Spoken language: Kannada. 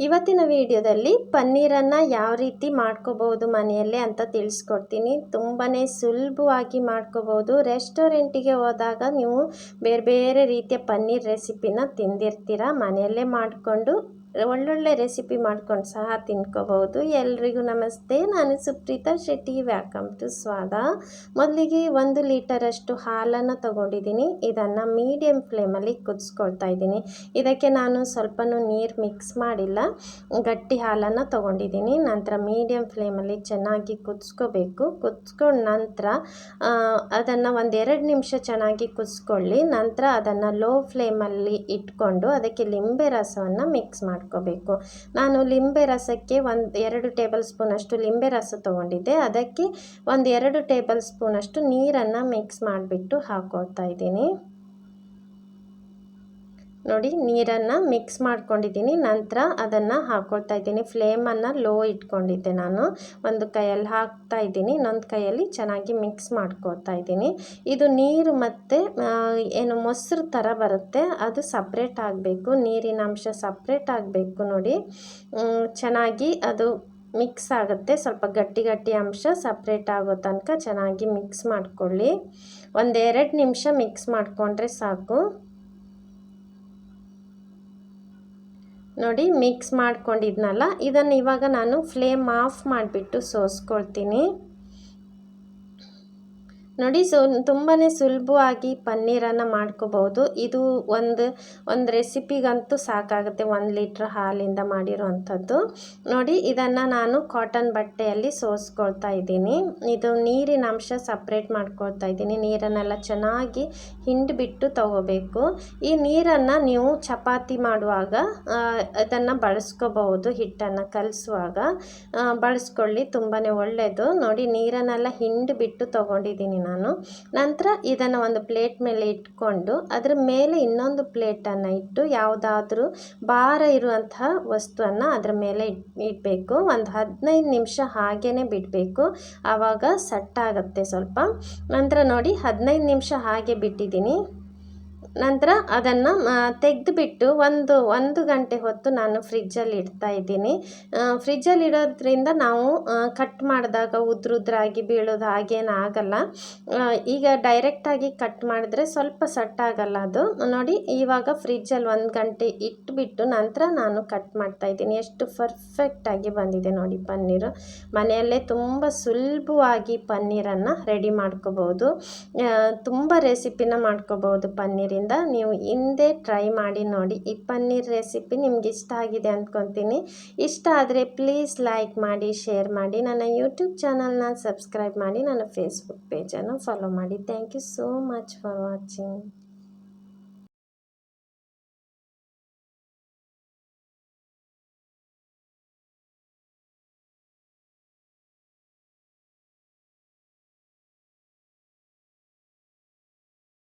ಇವತ್ತಿನ ವಿಡಿಯೋದಲ್ಲಿ ಪನ್ನೀರನ್ನು ಯಾವ ರೀತಿ ಮಾಡ್ಕೋಬೋದು ಮನೆಯಲ್ಲೇ ಅಂತ ತಿಳಿಸ್ಕೊಡ್ತೀನಿ. ತುಂಬಾ ಸುಲಭವಾಗಿ ಮಾಡ್ಕೋಬೋದು ರೆಸ್ಟೋರೆಂಟಿಗೆ ಹೋದಾಗ ನೀವು ಬೇರೆ ಬೇರೆ ರೀತಿಯ ಪನ್ನೀರ್ ರೆಸಿಪಿನ ತಿಂದಿರ್ತೀರ ಮನೆಯಲ್ಲೇ ಮಾಡಿಕೊಂಡು. ಒಳ್ಳೊಳ್ಳೆ ರೆಸಿಪಿ ಮಾಡ್ಕೊಂಡು ಸಹ ತಿನ್ಕೋಬಹುದು. ಎಲ್ರಿಗೂ ನಮಸ್ತೆ. ನಾನು ಸುಪ್ರೀತಾ ಶೆಟ್ಟಿ ವ್ಯಾಕಮ್ ಟು ಸ್ವಾದ. ಮೊದಲಿಗೆ ಒಂದು ಲೀಟರಷ್ಟು ಹಾಲನ್ನು ತಗೊಂಡಿದ್ದೀನಿ. ಇದನ್ನು ಮೀಡಿಯಮ್ ಫ್ಲೇಮಲ್ಲಿ ಕುದಿಸ್ಕೊಳ್ತಾ ಇದ್ದೀನಿ. ಇದಕ್ಕೆ ನಾನು ಸ್ವಲ್ಪನೂ ನೀರು ಮಿಕ್ಸ್ ಮಾಡಿಲ್ಲ. ಗಟ್ಟಿ ಹಾಲನ್ನು ತಗೊಂಡಿದ್ದೀನಿ. ನಂತರ ಮೀಡಿಯಮ್ ಫ್ಲೇಮಲ್ಲಿ ಚೆನ್ನಾಗಿ ಕುದಿಸ್ಕೋಬೇಕು. ಕುದಿಸ್ಕೊಂಡ ನಂತರ ಅದನ್ನು ಒಂದೆರಡು ನಿಮಿಷ ಚೆನ್ನಾಗಿ ಕುದಿಸ್ಕೊಳ್ಳಿ. ನಂತರ ಅದನ್ನು ಲೋ ಫ್ಲೇಮಲ್ಲಿ ಇಟ್ಕೊಂಡು ಅದಕ್ಕೆ ಲಿಂಬೆ ರಸವನ್ನು ಮಿಕ್ಸ್ ಮಾಡಿ ಮಾಡ್ಕೋಬೇಕು. ನಾನು ಲಿಂಬೆ ರಸಕ್ಕೆ ಒಂದು, ಎರಡು ಟೇಬಲ್ ಸ್ಪೂನಷ್ಟು ಲಿಂಬೆ ರಸ ತೊಗೊಂಡಿದ್ದೆ. ಅದಕ್ಕೆ ಒಂದು, ಎರಡು ಟೇಬಲ್ ಸ್ಪೂನಷ್ಟು ನೀರನ್ನು ಮಿಕ್ಸ್ ಮಾಡಿಬಿಟ್ಟು ಹಾಕ್ಕೊಳ್ತಾ ಇದ್ದೀನಿ. ನೋಡಿ, ನೀರನ್ನು ಮಿಕ್ಸ್ ಮಾಡ್ಕೊಂಡಿದ್ದೀನಿ. ನಂತರ ಅದನ್ನು ಹಾಕ್ಕೊಳ್ತಾ ಇದ್ದೀನಿ. ಫ್ಲೇಮನ್ನು ಲೋ ಇಟ್ಕೊಂಡಿದ್ದೆ ನಾನು. ಒಂದು ಕೈಯಲ್ಲಿ ಹಾಕ್ತಾ ಇದ್ದೀನಿ. ಇನ್ನೊಂದು ಕೈಯಲ್ಲಿ ಚೆನ್ನಾಗಿ ಮಿಕ್ಸ್ ಮಾಡ್ಕೊಳ್ತಾ ಇದ್ದೀನಿ. ಇದು ನೀರು ಮತ್ತು ಏನು ಮೊಸರು ಥರ ಬರುತ್ತೆ. ಅದು ಸಪ್ರೇಟ್ ಆಗಬೇಕು. ನೀರಿನ ಅಂಶ ಸಪ್ರೇಟ್ ಆಗಬೇಕು ನೋಡಿ. ಚೆನ್ನಾಗಿ ಅದು ಮಿಕ್ಸ್ ಆಗುತ್ತೆ. ಸ್ವಲ್ಪ ಗಟ್ಟಿ ಗಟ್ಟಿ ಅಂಶ ಸಪ್ರೇಟ್ ಆಗೋ ತನಕ ಚೆನ್ನಾಗಿ ಮಿಕ್ಸ್ ಮಾಡ್ಕೊಳ್ಳಿ. ಒಂದೆರಡು ನಿಮಿಷ ಮಿಕ್ಸ್ ಮಾಡಿಕೊಂಡ್ರೆ ಸಾಕು. ನೋಡಿ ಮಿಕ್ಸ್ ಮಾಡ್ಕೊಂಡಿದ್ನಲ್ಲ ಇದನ್ನು ಇವಾಗ ನಾನು ಫ್ಲೇಮ್ ಆಫ್ ಮಾಡಿಬಿಟ್ಟು ಸೋಸ್ಕೊಳ್ತೀನಿ. ನೋಡಿ, ಸೊ ತುಂಬಾ ಸುಲಭವಾಗಿ ಪನ್ನೀರನ್ನು ಮಾಡ್ಕೋಬೋದು ಇದು ಒಂದು ಒಂದು ರೆಸಿಪಿಗಂತೂ ಸಾಕಾಗುತ್ತೆ, ಒಂದು ಲೀಟ್ರ್ ಹಾಲಿಂದ ಮಾಡಿರೋವಂಥದ್ದು. ನೋಡಿ, ಇದನ್ನು ನಾನು ಕಾಟನ್ ಬಟ್ಟೆಯಲ್ಲಿ ಸೋಸ್ಕೊಳ್ತಾ ಇದ್ದೀನಿ. ಇದು ನೀರಿನ ಅಂಶ ಸಪ್ರೇಟ್ ಮಾಡ್ಕೊಳ್ತಾ ಇದ್ದೀನಿ. ನೀರನ್ನೆಲ್ಲ ಚೆನ್ನಾಗಿ ಹಿಂಡಿಬಿಟ್ಟು ತಗೋಬೇಕು. ಈ ನೀರನ್ನು ನೀವು ಚಪಾತಿ ಮಾಡುವಾಗ ಅದನ್ನು ಬಳಸ್ಕೋಬಹುದು, ಹಿಟ್ಟನ್ನು ಕಲಿಸುವಾಗ. ಬಳಸ್ಕೊಳ್ಳಿ ತುಂಬಾ ಒಳ್ಳೆಯದು ನೋಡಿ, ನೀರನ್ನೆಲ್ಲ ಹಿಂಡಿಬಿಟ್ಟು ತೊಗೊಂಡಿದ್ದೀನಿ ನಾನು ನಂತರ ಇದನ್ನು ಒಂದು ಪ್ಲೇಟ್ ಮೇಲೆ ಇಟ್ಕೊಂಡು ಅದರ ಮೇಲೆ ಇನ್ನೊಂದು ಪ್ಲೇಟನ್ನು ಇಟ್ಟು ಯಾವುದಾದ್ರೂ ಭಾರ ಇರುವಂತಹ ವಸ್ತುವನ್ನು ಅದರ ಮೇಲೆ ಇಡಬೇಕು. ಒಂದು ಹದಿನೈದು ನಿಮಿಷ ಹಾಗೇ ಬಿಡಬೇಕು. ಆವಾಗ ಸಟ್ಟಾಗುತ್ತೆ ಸ್ವಲ್ಪ. ನಂತರ ನೋಡಿ ಹದಿನೈದು ನಿಮಿಷ ಹಾಗೆ ಬಿಟ್ಟಿದ್ದೀನಿ. ನಂತರ ಅದನ್ನು ತೆಗೆದುಬಿಟ್ಟು ಒಂದು ಒಂದು ಗಂಟೆ ಹೊತ್ತು ನಾನು ಫ್ರಿಜ್ಜಲ್ಲಿ ಇಡ್ತಾ ಇದ್ದೀನಿ. ಫ್ರಿಜ್ಜಲ್ಲಿ ಇಡೋದ್ರಿಂದ ನಾವು ಕಟ್ ಮಾಡಿದಾಗ ಉದ್ರುದ್ರಾಗಿ ಬೀಳೋದು ಹಾಗೇನು ಆಗಲ್ಲ. ಈಗ ಡೈರೆಕ್ಟಾಗಿ ಕಟ್ ಮಾಡಿದ್ರೆ ಸ್ವಲ್ಪ ಸಟ್ಟಾಗಲ್ಲ ಅದು. ನೋಡಿ, ಇವಾಗ ಫ್ರಿಜ್ಜಲ್ಲಿ ಒಂದು ಗಂಟೆ ಇಟ್ಬಿಟ್ಟು ನಂತರ ನಾನು ಕಟ್ ಮಾಡ್ತಾ ಇದ್ದೀನಿ. ಎಷ್ಟು ಪರ್ಫೆಕ್ಟಾಗಿ ಬಂದಿದೆ ನೋಡಿ ಪನ್ನೀರು. ಮನೆಯಲ್ಲೇ ತುಂಬ ಸುಲಭವಾಗಿ ಪನ್ನೀರನ್ನು ರೆಡಿ ಮಾಡ್ಕೋಬೋದು. ತುಂಬ ರೆಸಿಪಿನ ಮಾಡ್ಕೋಬೋದು ಪನ್ನೀರಿಂದ ನೀವು ಹಿಂದೆ ಟ್ರೈ ಮಾಡಿ ನೋಡಿ. ಈ ಪನ್ನೀರ್ ರೆಸಿಪಿ ನಿಮ್ಗೆ ಇಷ್ಟ ಆಗಿದೆ ಅಂದ್ಕೊತೀನಿ ಇಷ್ಟ ಆದರೆ ಪ್ಲೀಸ್ ಲೈಕ್ ಮಾಡಿ ಶೇರ್ ಮಾಡಿ. ನನ್ನ ಯೂಟ್ಯೂಬ್ ಚಾನಲ್ನ ಸಬ್ಸ್ಕ್ರೈಬ್ ಮಾಡಿ. ನನ್ನ ಫೇಸ್ಬುಕ್ ಪೇಜನ್ನು ಫಾಲೋ ಮಾಡಿ. Thank you so much for watching